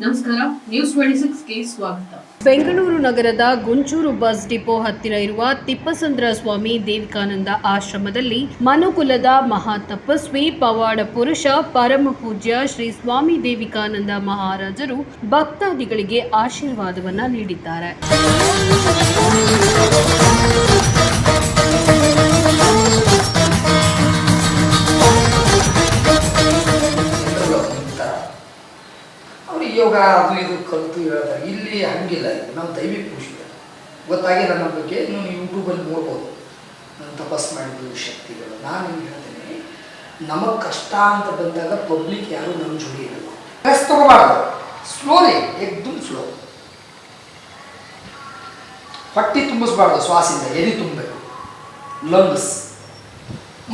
ನಮಸ್ಕಾರ news twenty ಸಿಕ್ಸ್ಗೆ ಸ್ವಾಗತ. ಬೆಂಗಳೂರು ನಗರದ ಗುಂಚೂರು ಬಸ್ ಡಿಪೋ ಹತ್ತಿರ ಇರುವ ತಿಪ್ಪಸಂದ್ರ ಸ್ವಾಮಿ ದೇವಿಕಾನಂದ ಆಶ್ರಮದಲ್ಲಿ ಮನುಕುಲದ ಮಹಾ ತಪಸ್ವಿ ಪವಾಡ ಪುರುಷ ಪರಮ ಪೂಜ್ಯ ಶ್ರೀ ಸ್ವಾಮಿ ದೇವಿಕಾನಂದ ಮಹಾರಾಜರು ಭಕ್ತಾದಿಗಳಿಗೆ ಆಶೀರ್ವಾದವನ್ನ ನೀಡಿದ್ದಾರೆ. ಅದು ಇದು ಕಲಿತು ಹೇಳ್ತಾರೆ ಇಲ್ಲಿ ಹಂಗಿಲ್ಲ ನಮ್ಮ ದೈವಿಕ ಖುಷಿ ಗೊತ್ತಾಗಿ ನನ್ನ ಬಗ್ಗೆ ನೀವು ಯೂಟ್ಯೂಬಲ್ಲಿ ನೋಡ್ಬೋದು. ನಾನು ತಪಸ್ ಮಾಡಿದ್ದು ಶಕ್ತಿಗಳು. ನಾನು ನಿಮ್ಗೆ ಹೇಳ್ತೀನಿ, ನಮಗೆ ಕಷ್ಟ ಅಂತ ಬಂದಾಗ ಪಬ್ಲಿಕ್ ಯಾರು ನಮ್ಮ ಜೋಡಿ ಇರಲ್ಲ. ಸ್ಟ್ರೆಸ್ ತಗೋಬಾರ್ದು ಸ್ಲೋಲಿ ಎಕ್ದಮ್ ಸ್ಲೋ ಹೊಟ್ಟೆ ತುಂಬಿಸ್ಬಾರ್ದು ಶ್ವಾಸಿಂದ ಎದೆ ತುಂಬಬೇಕು. ಲಂಗ್ಸ್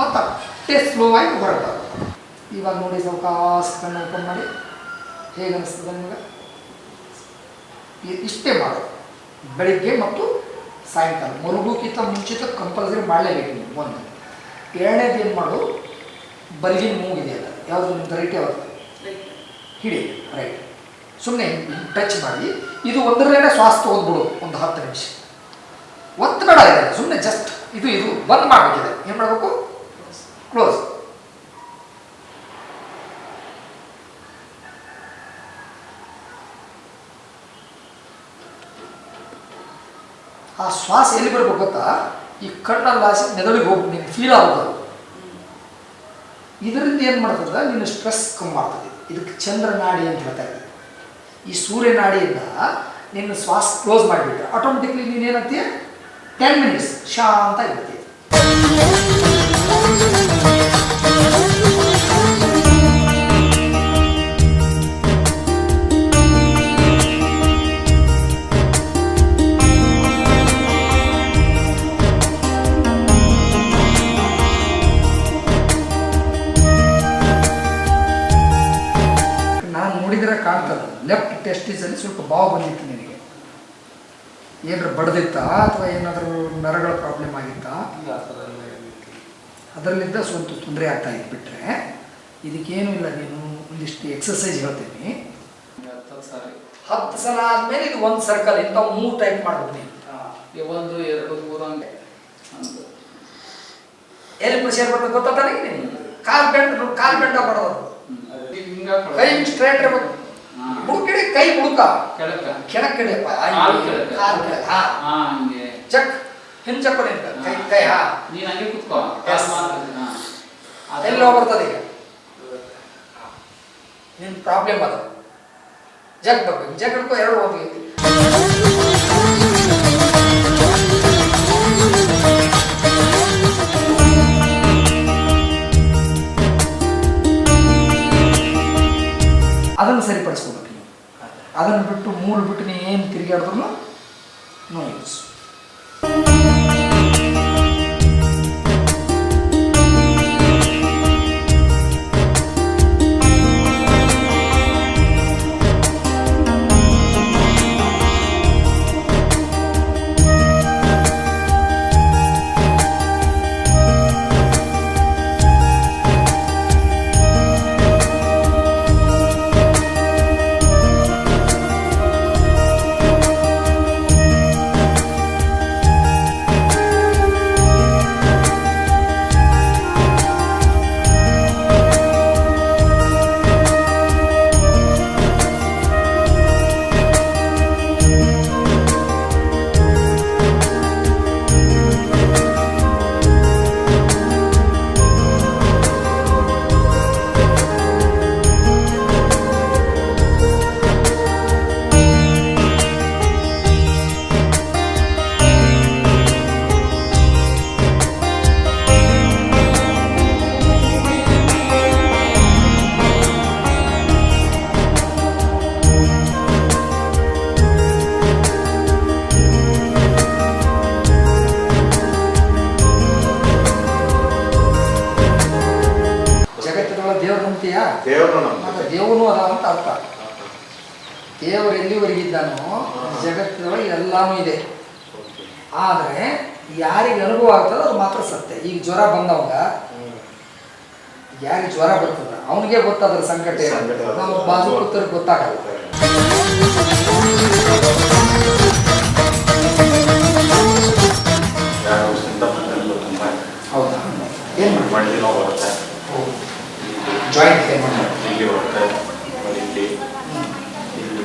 ಮತ್ತು ಅಷ್ಟೇ ಸ್ಲೋ ಆಗಿ ಹೊರಬಾರ್ದು ಇವಾಗ ನೋಡಿ ಸಾವಕಾಶ ಕಣ್ಣು ಓಪನ್ ಮಾಡಿ. ಹೇಗೆ ಅನಿಸ್ತದೆ ನಿಮಗೆ? ಇಷ್ಟೇ ಮಾಡು. ಬೆಳಿಗ್ಗೆ ಮತ್ತು ಸಾಯಂಕಾಲ. ಮರುಗೋಕ್ಕಿಂತ ಮುಂಚಿತ ಕಂಪಲ್ಸರಿ ಮಾಡಲೇಬೇಕು ನೀವು ಒಂದು. ಎರಡನೇದು ಏನು ಮಾಡು? ಬಲ್ಗಿನ ಮೂಗಿದೆ ಅಲ್ಲ ಯಾವುದು ನಿಮ್ದು ರೈಟ್ ಯಾವುದು? ಹಿಡಿ. ರೈಟ್ ಸುಮ್ಮನೆ ಟಚ್ ಮಾಡಿ. ಇದು ಒಂದರಲ್ಲೇ ಶ್ವಾಸ ತೊಗೊಂಡ್ಬಿಡು. ಒಂದು ಹತ್ತು ನಿಮಿಷ. ಒತ್ತಡ ಇದೆ. ಸುಮ್ಮನೆ ಜಸ್ಟ್ ಇದು ಇದು. ಬಂದ್ ಮಾಡಬೇಕಿದೆ ಏನು ಮಾಡಬೇಕು? ಕ್ಲೋಸ್ ಆ ಶ್ವಾಸ ಎಲ್ಲಿ ಬರ್ಬೇಕು ಗೊತ್ತಾ? ಈ ಕಣ್ಣಲ್ಲಿ ಆಸೆ ಮೆದುಳಿಗೆ ಹೋಗಿ ನಿಮ್ಗೆ ಫೀಲ್ ಆಗೋದು. ಇದರಿಂದ ಏನು ಮಾಡ್ತದ? ನಿನ್ನ ಸ್ಟ್ರೆಸ್ ಕಮ್ಮಿ ಮಾಡ್ತದೆ. ಇದಕ್ಕೆ ಚಂದ್ರನಾಡಿ ಅಂತ ಹೇಳ್ತಾ ಈ ಈ ಸೂರ್ಯನಾಡಿಯಿಂದ ನಿನ್ನ ಶ್ವಾಸ ಕ್ಲೋಸ್ ಮಾಡಿಬಿಟ್ರೆ ಆಟೋಮೆಟಿಕ್ಲಿ ನೀನು ಏನಂತೀಯ? ಟೆನ್ ಮಿನಿಟ್ಸ್ ಶಾಂತ ಇರ್ತೀಯ. ನೋಡಿದ್ರೆ ಕಾಣ್ತದೆ. ಲೆಫ್ಟ್ ಟೆಸ್ಟಿಸಲ್ಲಿ ಸ್ವಲ್ಪ ಬಾವು ಬಂದಿತ್ತು ನಿನಗೆ. ಏನಾರು ಬಡ್ದಿತ್ತಾ ಅಥವಾ ಏನಾದರೂ ನರಗಳ ಪ್ರಾಬ್ಲಮ್ ಆಗಿತ್ತಾ? ಅದರಲ್ಲಿದ್ದ ಸ್ವಲ್ಪ ತೊಂದರೆ ಆಗ್ತಾ ಇತ್ತು ಬಿಟ್ಟರೆ ಇದಕ್ಕೇನು ಇಲ್ಲ ನೀನು ಒಂದಿಷ್ಟು ಎಕ್ಸಸೈಸ್ ಹೇಳ್ತೀನಿ. ಹತ್ತು ಸಲ. ಆದಮೇಲೆ ಇದು ಒಂದು ಸರ್ಕಲ್ ಇಂಥ ಮೂರು ಟೈಪ್ ಮಾಡ್ಬೇಕು ನೀನು. ಒಂದು ಎರಡು ಮೂರು ಹಂಗೆ. ಎಲ್ಲಿ ಪ್ರೆಷರ್ ಬರ್ತದೆ ಗೊತ್ತಾ ತಾನೇ ನೀನು ಕಾಲು ಬೆಂಡ್ ಕಾಲು ಬೆಂಡ ಬಡೋದು ಹಿಂಗ ಕೈ ಸ್ಟ್ರೈಟ್ ಇರ್ಬೇಕು ಬುಡುಕಿಡಿ ಕೈ ಹುಡುಕ. ಕೆಳಕ್. ಹಾ. ಹಂಗೆ. ಚಕ್. ಹಿಂಚಪ್ಪ ನಿಂತ ಕೈ ಕೈ ಹಾ. ನೀನ್ ಹಂಗೆ ಕುತ್ಕೋ. Yes. ಕಾಲ್ ಮಾತ್ರ. ಹಾ. ಅದು- ಎಲ್ಲೋ ಬರ್ತದೆ ಈಗ. ನಿನ್ ಪ್ರಾಬ್ಲಮ್ ಅದ? ಜಗ್ ಬರ್ಬೇಕು. ಜಗ್ ಹಿಡ್ಕೊ ಎರಡು ಹೋಗಿ ಅದನ್ನು ಬಿಟ್ಟು ಮೂರು ಬಿಟ್ಟು ನೀನು ಏನು ತಿರುಗಾಡಿದ್ರು ನೋ ಯೂಸ್ ಅರ್ಥ. ದೇವರು ಎಲ್ಲಿವರೆಗಿದ್ದಾನೋ ಜಗತ್ತಿನೊಳಗೆ ಎಲ್ಲಾನು ಇದೆ. ಆದರೆ ಯಾರಿಗೆ ಅನುಭವ ಆಗ್ತದೋ ಅದು ಮಾತ್ರ ಸತ್ಯ. ಈಗ ಜ್ವರ ಬಂದವಾಗ ಯಾರಿಗೆ ಜ್ವರ ಬರ್ತದ ಅವನಿಗೆ ಗೊತ್ತಾದ್ರ ಸಂಕಟ. ನಾವು ಬಾಜು ಕೂತರಿಗೆ ಗೊತ್ತಾಗಲ್ಲ. ಹೌದಾ? ಏನು ಜಾಯಿಂಟ್ ಏನು ಮಾಡಿ ಇಲ್ಲಿ ಬರುತ್ತೆ ಆಮೇಲೆ ಇಲ್ಲಿ ಇಲ್ಲಿ